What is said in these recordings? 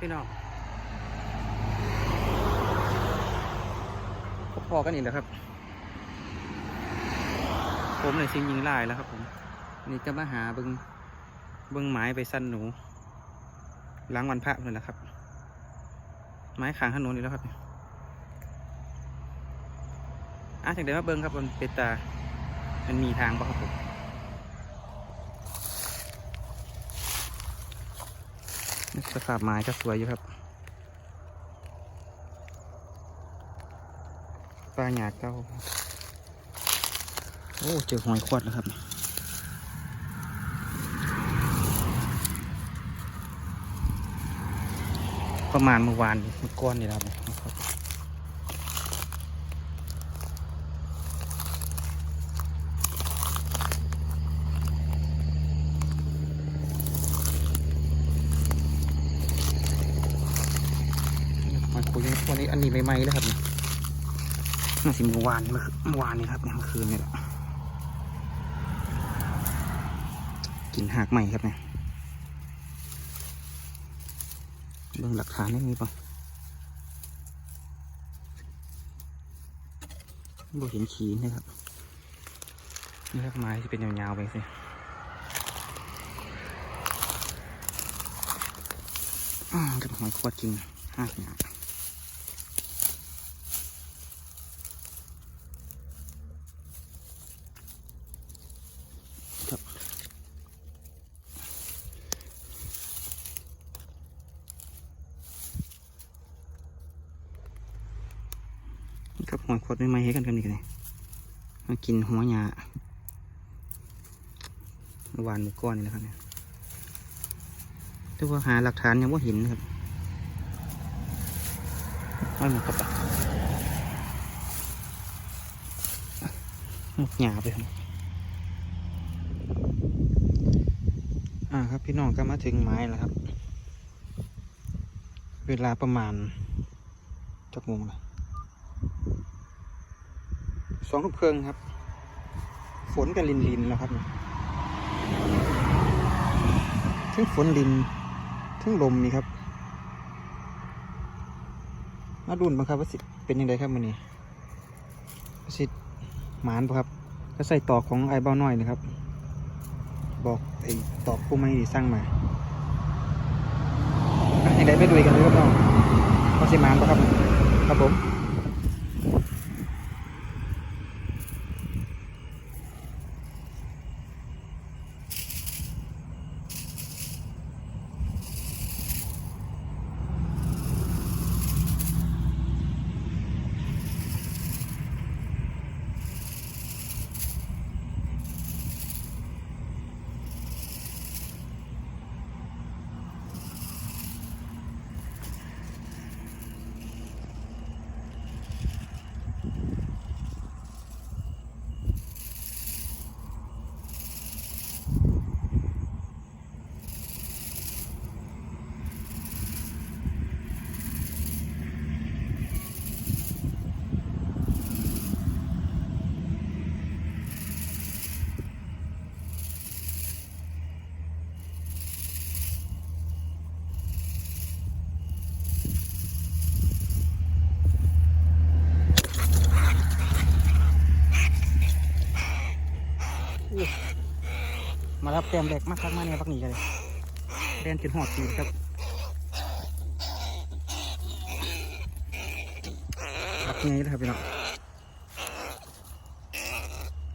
พี่น้องพอกันอีกแล้วครับ ผมเลยสิยิงลายแล้วครับผม นี่ก็มาหาเบิงเบิงไม้ไปสั้นหนูล้างวันพระเลยนะครับ ไม้ขางถนนนี่แล้วครับอะจากเดี๋ยวมาเบิงครับบนเปตา มันมีทางปะครับผม สภาพไม้ก็สวยอยู่ครับปลาหยาดเก้าโอ้ เจอหอยขวดแล้วครับประมาณเมื่อวานเมื่อก้อนนี่แหละครับ มาคุยกันวันนี้อันนี้ ใหม่ๆแล้วครับเนี่ยน่าสิเมื่อวานเมื่อวานนี้ครับเนี่ยเมื่อคืนนี่แหละกินหากใหม่ครับเนี่ยเรื่องหลักฐานไม่มีป่ะบ่เห็นขีนนะครับนี่ครับไม้ที่เป็นยาวๆไปสิกับหอยขวดจริงห้าหา นี่ครับหัวขวดไม่ไม้ให้กันกันอีกเลยมากินหัวหยาเมื่อวานเมื่อก้อนนี่แหละครับเนี่ยแต่ว่าหาหลักฐานยังว่าเห็นนะครับไม่หมดครับหมดหยาไปครับอ่าครับพี่น้องก็มาถึงไม้แล้วครับ เวลาประมาณจักโมงละ องทุ่มครึ่งครับ ฝนกับลินลินแล้วครับทั้งฝนลินทั้งลมนี่ครับมาดุนบ้างครับว่าสิเป็นยังไงครับมันนี้ว่าสิหมานปะครับก็ใส่ตอกของไอ้เบ้าน้อยนะครับ บอกไอ้ตอกผู้ไม่ได้สร้างมาอย่างไรไปดูกันเลยครับน้องว่าสิมานปะครับ ครับผม มารับแต้มแรกมาคักมาเนี่ยพักหนีกันเลยเรียนจนหอดทีครับรับไงนะครับพี่น้อง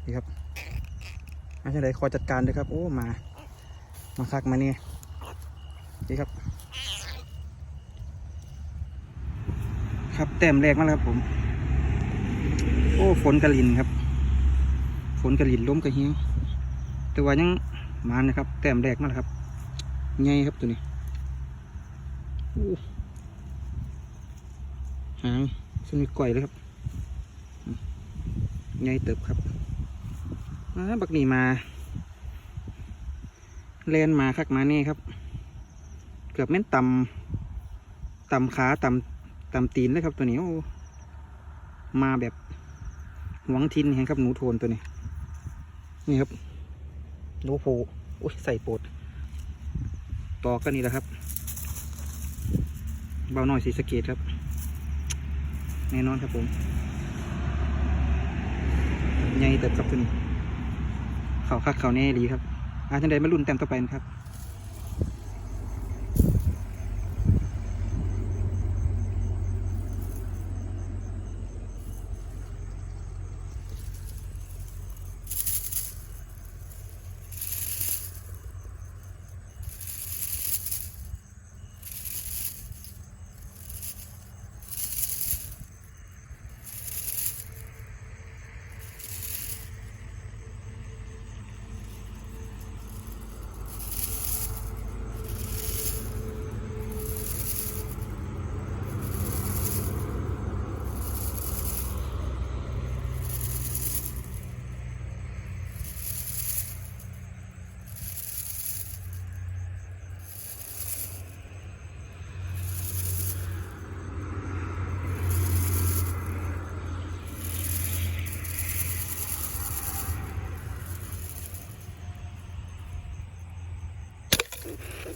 นี่ครับอาจารย์คอยจัดการด้วยครับ โอ้มา มาคักมาเนี่ยนี่ครับ ครับแต้มแรกมาแล้วครับผม โอ้ฝนกระลินครับ ฝนกระลินล้มกระเฮียง แต่ว่ายังมานะครับ แต้มแรกมาแล้วครับใหญ่ครับตัวนี้หางสนิทก่อยเลยครับอืมใหญ่เติบครับบักหนีมาเลนมาคักมานี่ครับ เกือบแม่นต่ำต่ำขาต่ำต่ำตีนเลยครับตัวนี้โอ้มาแบบหวังทินเห็นครับหนูโทนตัวนี้ นี่ครับ โนโพโอ้ยใส่โปดต่อกันนี่แหละครับ เบาหน่อยสีสเกตครับ แน่นอนครับผมใหญ่เติบครับตัวนี้เขาคักเขาแน่ดีครับอาจังใดมารุ่นแต้มต่อไปนะครับ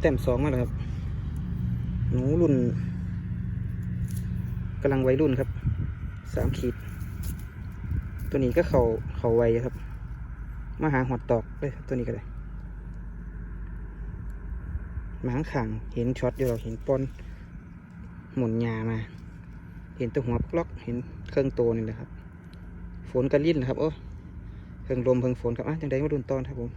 แต้มสองมาแล้วครับ หนูรุ่นกำลังวัยรุ่นครับสามขีด ตัวนี้ก็เขาเขาไวครับ มาหาหอดตอกเลยครับตัวนี้ก็ได้มาข้างขังเห็นช็อตอยู่เราเห็นปอนหมุนยามา เห็นตัวหัวปล็อกเห็นเครื่องโตนี่แหละครับ ฝนกระลิ่นนะครับโอ้เครื่องลมเครื่องฝนครับอะจังไดมาดุนตอนครับผม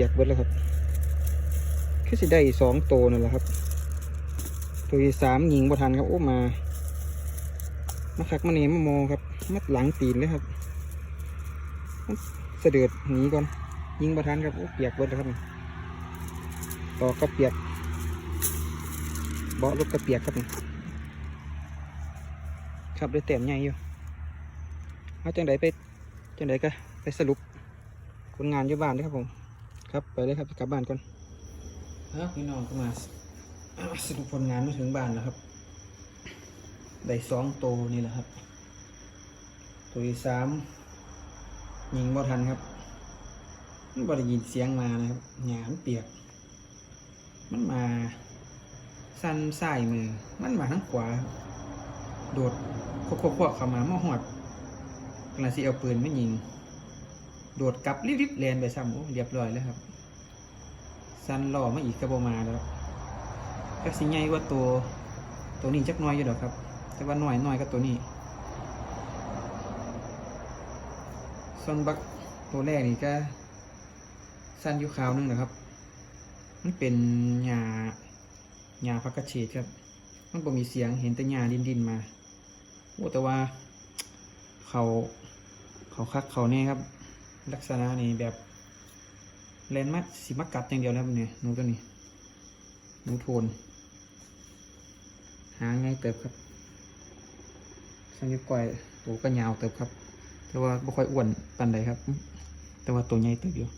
ปียกเบิดแล้วครับคือสิได้สองตัวนั่นแหละครับ ตัวที่สามยิงบ่ทันครับโอ้มามาคักมาเนมมาโมครับมัดหลังตีนเลยครับมันเสด็จหนีก่อนยิงบ่ทันครับโอ้เปียกเบิดแล้วครับต่อก็เปียกเบาะรถก็เปียกครับครับได้แต้มใหญ่อยู่เอาจังไดไปจังไดก็ไปสรุปผลงานอยู่บ้านด้วยครับผม ครับไปเลยครับกลับบ้านก่อนครับพี่น้องก็มาสรุปผลงานมาถึงบ้านแล้วครับได้สองตัวนี่แหละครับ ตัวที่สามยิงบ่ทันครับมันบ่ได้ยินเสียงมานะครับหยามเปียก มันมาสั้นซ้ายมือ มันมาทั้งขวา โดดพวกพวกเข้ามามาหอดกำลังสิเอาปืนไม่ยิง โดดกลับรีบๆแลนไปซ้ำโอ้เรียบร้อยแล้วครับสั้นล่อมาอีกกระโบมาแล้วก็สิใหญ่กว่าตัวตัวนี้จักหน้อยอยู่ดอกครับ แต่ว่าน้อยน้อยก็ตัวนี้ส่วนบักตัวแรกนี่ก็สั้นอยู่ขาวนึงนะครับ มันเป็นหญ้าหญ้าพักกระเฉดครับ มันบ่มีเสียงเห็นแต่หญ้าดินดินๆมาโอ้แต่ว่าเขาเขาคักเขาแน่ครับ ลักษณะนี่แบบแลนมัดสิมากัดอย่างเดียวนะครับเนี่ยหนูตัวนี้หนูโทน หาง่ายเติบครับสังเกตก่อยตัวก็ยาวเติบครับ แต่ว่าไม่ค่อยอ้วนปันใดครับ แต่ว่าตัวใหญ่เติบอยู่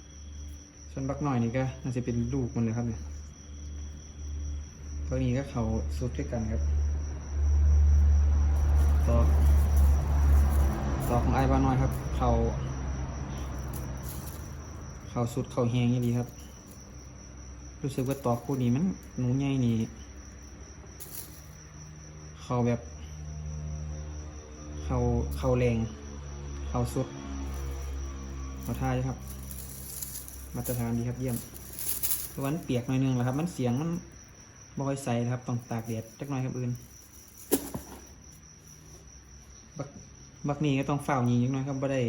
ส่วนบักหน่อยนี่ก็น่าจะเป็นลูกมันเลยครับเนี่ยตัวนี้ก็เขาสุดด้วยกันครับต่อต่อของไอ้บ้านน้อยครับ เขา เขาสุดเขาแหงอย่างดีครับ รู้สึกว่าต่อคู่นี้มันหนูใหญ่นี่เขาแบบ เขาเขาแรง เขาสุดเขาท่าครับ มาตรฐานดีครับเยี่ยมวามันเปียกหน่อยนึงแหละครับ มันเสียงมันบ่อยใสนะครับต้องตากแดดจักหน่อยครับอื่นบักบักนี้ก็ต้องเฝ้ายิงจักหน่อยครับบ่ได้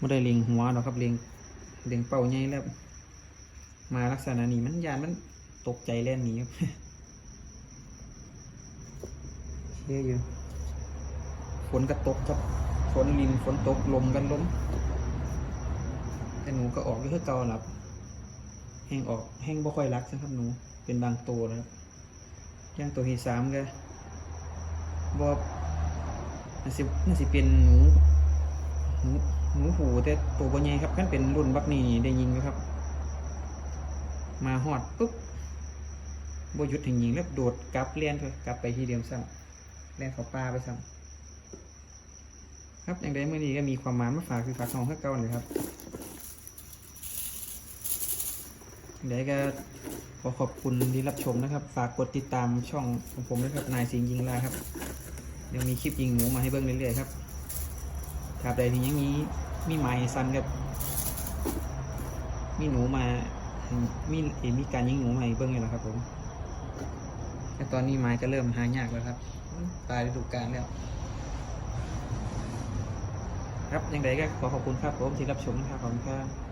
บ่ได้เล็งหัวหรอกครับเล็งเล็งเป้าใหญ่แล้ว มาลักษณะนี้มันยานมันตกใจแล่นหนี้ครับเชี่ยอยู่ฝนก็ตกครับฝนลินฝนตกลมกันล้มแต่หนูก็ออกอยู่คือเก่าหลับแห้งออกแห้งบ่ค่อยรักนะครับหนูเป็นบางตัวนะครับย่างตัวที่สามก็บอน่าสิน่าสิเป็นหนูหนู หนูหูแต่ตัวบ่ใหญ่ครับขั้นเป็นรุ่นบักนี่ได้ยิงไหมครับ มาหอดปุ๊บบ่หยุดถึงยิงแล้วโดดกลับเลี้ยนไปกลับไปที่เดิมซ้ำเลียนเขาป้าไปซ้ำครับอย่างใดเมื่อนี้ก็มีความหมายมาฝากคือฝากของเพื่อเก่าเลยครับเดี๋ยวก็ขอขอบคุณที่รับชมนะครับ ฝากกดติดตามช่องของผมด้วยครับ นายสิงยิงลาครับ เดี๋ยวมีคลิปยิงหนูมาให้เบิ่งเรื่อยๆครับ ครับแต่ที่ยังนี้มีไม้สั้นกับ มีหนูมา มีเอมีการยิงหนูมาให้เบิ้งอยู่แล้วครับผมแต่ตอนนี้ไม้ก็เริ่มหายากแล้วครับปลายฤดูกาลแล้ว ครับยังไงก็ขอขอบคุณครับผมที่รับชมนะครับขอบคุณครับ